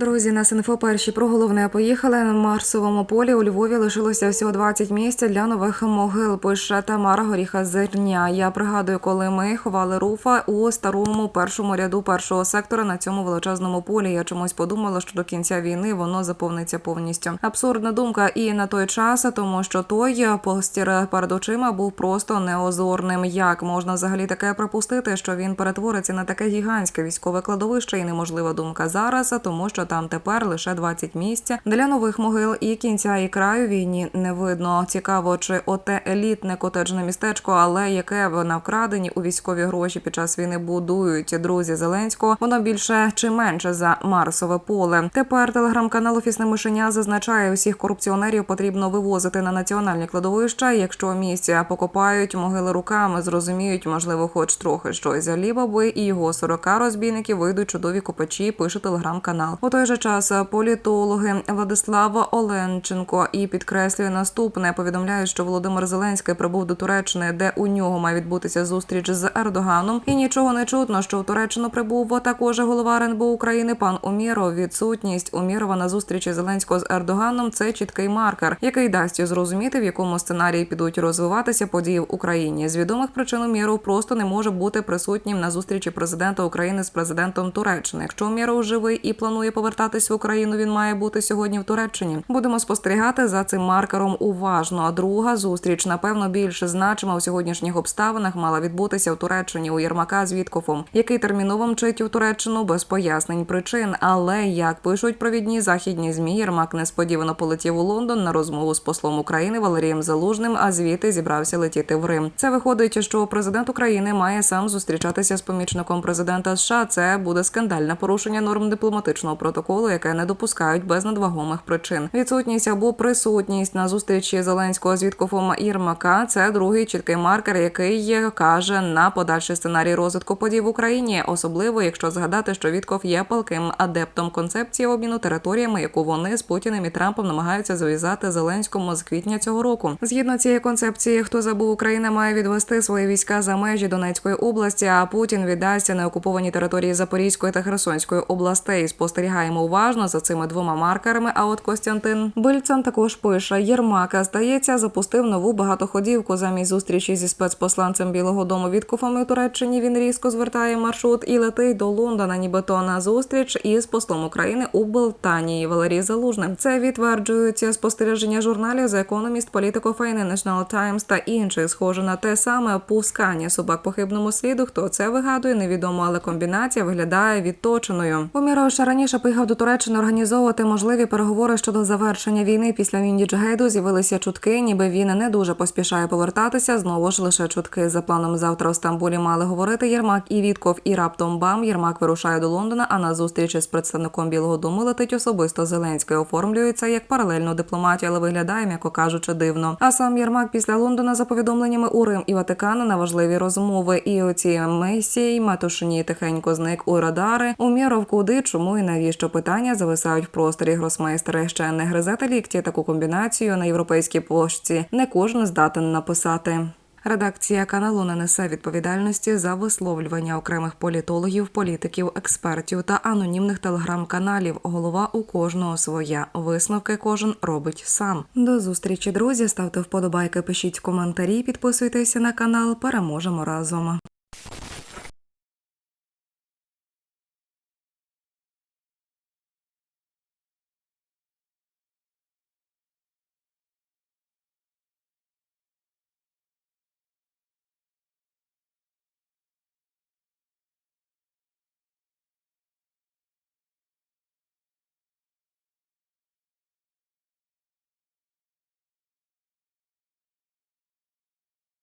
Друзі, на інфо перші про головне поїхали на Марсовому полі. У Львові лишилося всього 20 місць для нових могил. Пише Тамара Горіха Зерня. Я пригадую, коли ми ховали руфа у старому першому ряду першого сектора на цьому величезному полі. Я чомусь подумала, що до кінця війни воно заповниться повністю. Абсурдна думка і на той час, тому що той постір перед очима був просто неозорним. Як можна взагалі таке припустити, що він перетвориться на таке гігантське військове кладовище і неможлива думка зараз, тому що там тепер лише 20 місць для нових могил і кінця і краю війні не видно. Цікаво, чи оте елітне котеджне містечко, але яке на вкрадені у військові гроші під час війни будують друзі Зеленського. Воно більше чи менше за Марсове поле. Тепер телеграм-канал Офісне мишеня зазначає, усіх корупціонерів потрібно вивозити на національні кладовища. Якщо місця покопають могили руками, зрозуміють, можливо, хоч трохи щось. Лібаби і його 40 розбійників вийдуть чудові копачі. Пише телеграм-канал. Той же час політологи Владислава Оленченко і підкреслює наступне. Повідомляють, що Володимир Зеленський прибув до Туреччини, де у нього має відбутися зустріч з Ердоганом. І нічого не чутно, що в Туреччину прибув також голова РНБО України пан Уміров. Відсутність Умірова на зустрічі Зеленського з Ердоганом це чіткий маркер, який дасть зрозуміти, в якому сценарії підуть розвиватися події в Україні. З відомих причин Уміров просто не може бути присутнім на зустрічі президента України з президентом Туреччини. Якщо Уміров живий і планує повертатись в Україну, він має бути сьогодні в Туреччині. Будемо спостерігати за цим маркером уважно. А друга зустріч, напевно, більш значима у сьогоднішніх обставинах мала відбутися в Туреччині у Єрмака з Віткофом, який терміново мчить у Туреччину без пояснень причин. Але як пишуть провідні західні змі, Єрмак несподівано полетів у Лондон на розмову з послом України Валерієм Залужним, а звідти зібрався летіти в Рим. Це виходить, що президент України має сам зустрічатися з помічником президента США. Це буде скандальне порушення норм дипломатичного протоколу, яке не допускають без надвагомих причин. Відсутність або присутність на зустрічі Зеленського з Віткофом Єрмака – це другий чіткий маркер, який каже на подальший сценарій розвитку подій в Україні, особливо якщо згадати, що Вітков є палким адептом концепції обміну територіями, яку вони з Путіним і Трампом намагаються зав'язати Зеленському з квітня цього року. Згідно цієї концепції, хто забув Україна має відвести свої війська за межі Донецької області, а Путін віддасться на окуповані території Запорізької та Херсонської областей. Спостерігаємо уважно за цими двома маркерами. А от Костянтин Бильцан також пише: Єрмака здається, запустив нову багатоходівку замість зустрічі зі спецпосланцем Білого Дому Віткофом у Туреччині. Він різко звертає маршрут і летить до Лондона, нібито на зустріч із послом України у Британії Валерій Залужним. Це відтверджується спостереження журналів The Economist, Politico, Financial Times та інших. Схоже на те саме пускання собак по хибному сліду. Хто це вигадує, невідомо, але комбінація виглядає відточеною. Уміров ще раніше поїхав до Туреччини організовувати можливі переговори щодо завершення війни. Після Віндіджгейду з'явилися чутки, ніби він не дуже поспішає повертатися. Знову ж лише чутки за планом завтра в Стамбулі мали говорити Єрмак і Вітков. І раптом бам Єрмак вирушає до Лондона. А на зустрічі з представником Білого Дому летить особисто Зеленський. Оформлюється як паралельну дипломатію, але виглядає, м'яко кажучи, дивно. А сам Єрмак після Лондона за повідомленнями у Рим і Ватикану на важливі розмови. І оці месії матушні тихенько зник у радари. Уміров куди, чому і навіщо питання зависають в просторі гросмейстери. Ще не гризете лікті таку комбінацію на європейській площі. Не кожен здатен написати. Редакція каналу не несе відповідальності за висловлювання окремих політологів, політиків, експертів та анонімних телеграм-каналів. Голова у кожного своя. Висновки кожен робить сам. До зустрічі, друзі. Ставте вподобайки, пишіть коментарі, підписуйтеся на канал. Переможемо разом.